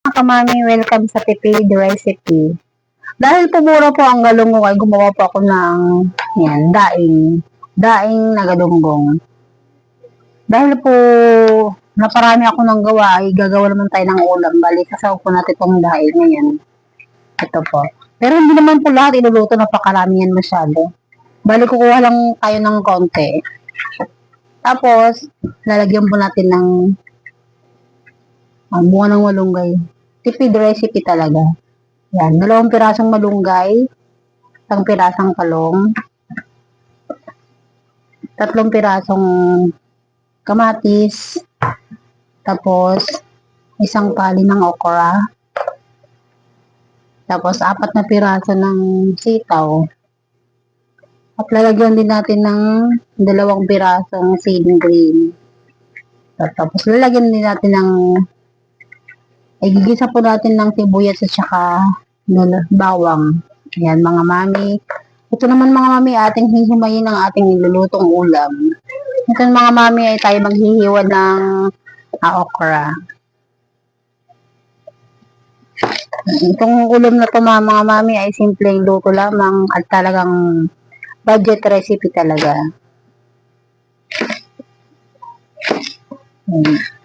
Mga kamami, welcome sa Tipid Recipe. Dahil po mura po ang galunggong ay gumawa po ako ng yan, daing. Daing na galunggong. Dahil po naparami ako ng gawa, ay gagawa naman tayo ng ulam. Bali, sasaw po natin itong daing ngayon. Ito po. Pero hindi naman po lahat iluluto, napakarami yan masyado. Bali, kukuha lang tayo ng konti. Tapos, lalagyan po natin ng ang bunga ng malunggay. Tipid recipe talaga. Yan, dalawang pirasong malunggay, isang pirasong talong, tatlong pirasong kamatis, tapos isang pali ng okra, tapos apat na piraso ng sitaw, at lalagyan din natin ng dalawang pirasong seeding green. Tapos lalagyan din natin ng ay gigisa po natin ng sibuyas at saka bawang. Ayan mga mami. Ito naman mga mami ating hihimayin ang ating nilulutong ulam. Ito mga mami ay tayo maghihiwa ng ah, okra. Itong ulam na to mga, mga mami ay simpleng luto lamang at talagang budget recipe talaga. Hmm.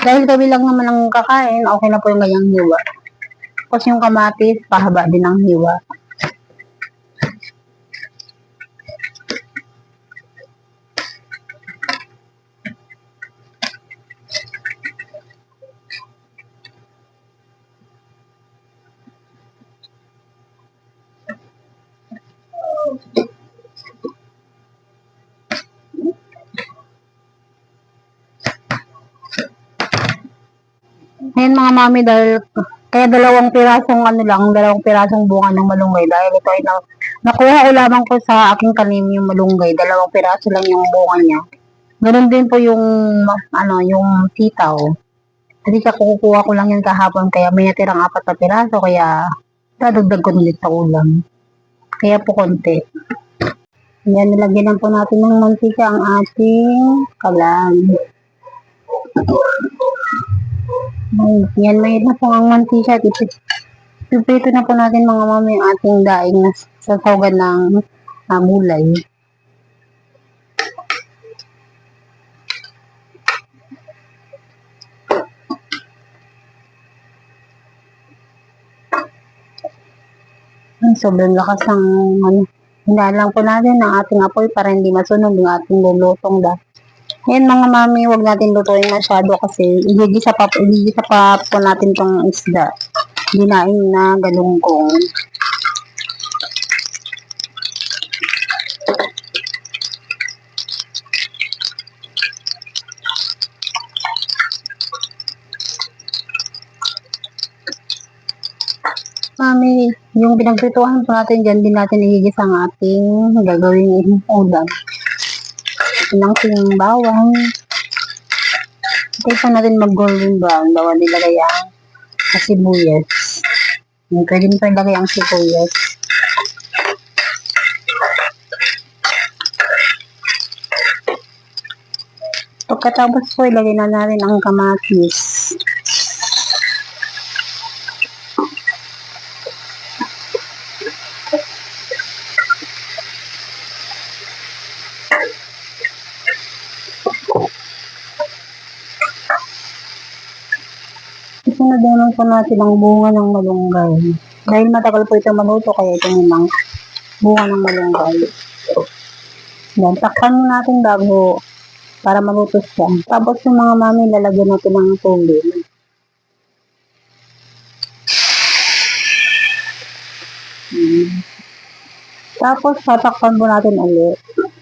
Dahil kami lang naman ang kakain, okay na po yung ganyang hiwa. Tapos yung kamatis, pahaba din ang hiwa. Ngayon mga mami, dahil kaya dalawang pirasong ano lang, dalawang pirasong bunga ng malunggay. Dahil ito ay na, nakuha ko lamang ko sa aking tanim yung malunggay. Dalawang piraso lang yung bunga niya. Ganun din po yung, ano, yung sitaw. Kasi siya kukuha ko lang yan kahapon, kaya may natirang apat na piraso, kaya dadagdag ko ulit sa ulam. Kaya po konti. Yan, nilagyan lang po natin ng mantika ang ating kalan. Ay, yan, may na po ang mantika. Piprito na po natin mga mami yung ating daing na sasawagan ng uh, mulay. Ay, sobrang lakas ng ano, hinalang po natin ang ating apoy para hindi masunog yung ating lulutong da. Ngayon mga mami, huwag natin lutuin masyado kasi igigisa pa, igigisa pa po natin tong isda. Ginain na galunggong. Mami, yung pinagprituhan po natin dyan, din natin igigisa ang ating gagawin ulam ng bawang. Ito pa natin mag-golden brown. Bawang nilagay ang sibuyas. Pwede mo pa ilagay ang sibuyas. Pagkatapos po, ilagay na natin ang kamatis. Naman po natin ang bunga ng malunggay. Dahil matagal po ito maluto, kaya ito naman bunga ng malunggay. Yan, takpan natin bago para maluto siya. Tapos yung mga mami, lalagyan natin ng tubig. Hmm. Tapos, tatakpan po natin ulit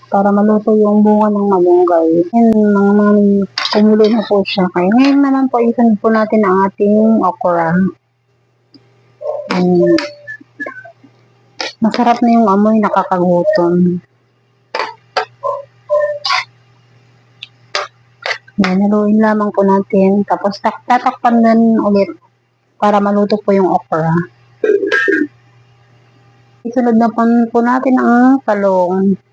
para maluto yung bunga ng malunggay. And mga mami, kumulo na po siya. Kaya ngayon naman po, isunod po natin ang ating okra. And, masarap na yung amoy, nakakagutom. Yan, haluin lamang po natin. Tapos, tak tatakpan din ulit para maluto po yung okra. Isunod na po, po natin ang talong.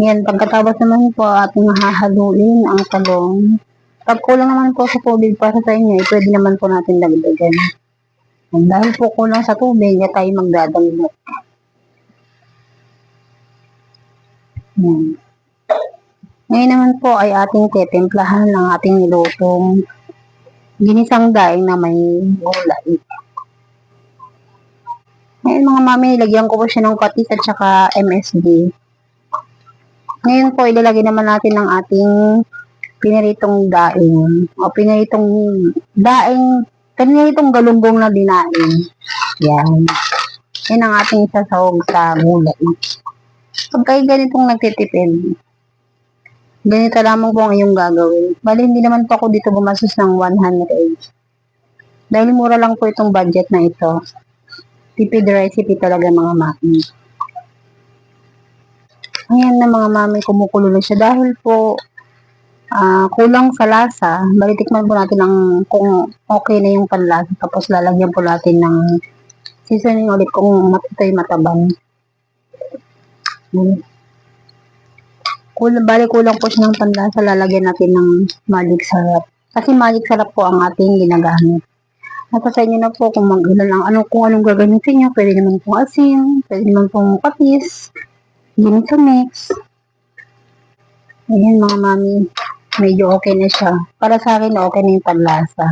Yan, pagkatapos naman po ating hahaluin ang talong. Pag kulang naman po sa tubig para sa inyo, eh, pwede naman po natin dagdagan. Yan, dahil po kulang sa tubig, eh, tayo magdadagdag. Yan. Ngayon naman po ay ating tetemplahan ng ating nilutong ginisang daing na may gulay. Ngayon mga mami, nilagyan ko po siya ng katis at saka MSG. Ngayon po, ilalagay naman natin ng ating pinaritong daing. O pinaritong daing, pinaritong galunggong na dinaing. Yan. Yan ang ating sasawag sa gulay. Pag kayo ganitong nagtitipid, ganito lamang po ang iyong gagawin. Bali, hindi naman po ako dito gumastos ng 100. Dahil mura lang po itong budget na ito. Tipid recipe talaga mga mami. Ayan na mga mami, kumukulo na siya. Dahil po, ah, kulang sa lasa, balitikman po natin ang kung okay na yung panlasa. Tapos lalagyan po natin ng seasoning ulit kung mat ito'y matabang. Ayan. Kulang, bali kulang po siya ng panlasa, lalagyan natin ng magic sarap. Kasi magic sarap po ang ating ginagamit. Nasa sa inyo na po kung mag lang ano kung anong gagamitin nyo. Pwede naman pong asin, pwede naman pong patis, ginisa mix. Ayan mga mami, medyo okay na siya. Para sa akin, okay na yung panlasa.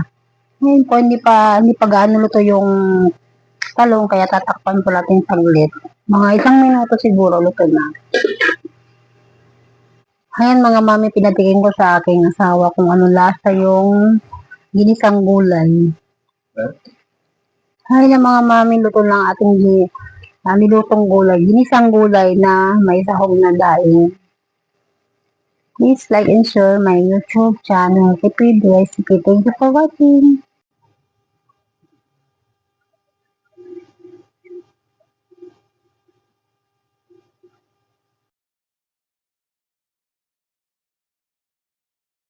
Ngayon po, hindi pa, hindi pa gaano luto yung talong, kaya tatakpan po natin saglit. Mga isang minuto siguro, luto na. Ayan mga mami, pinatikin ko sa aking asawa kung ano lasa yung ginisang gulay. Ay na mga mami, luto ng ating uh, nilutong gulay. Ginisang gulay na may sahog na daing. Please like and share my YouTube channel, Tipid Recipe. Thank you for watching.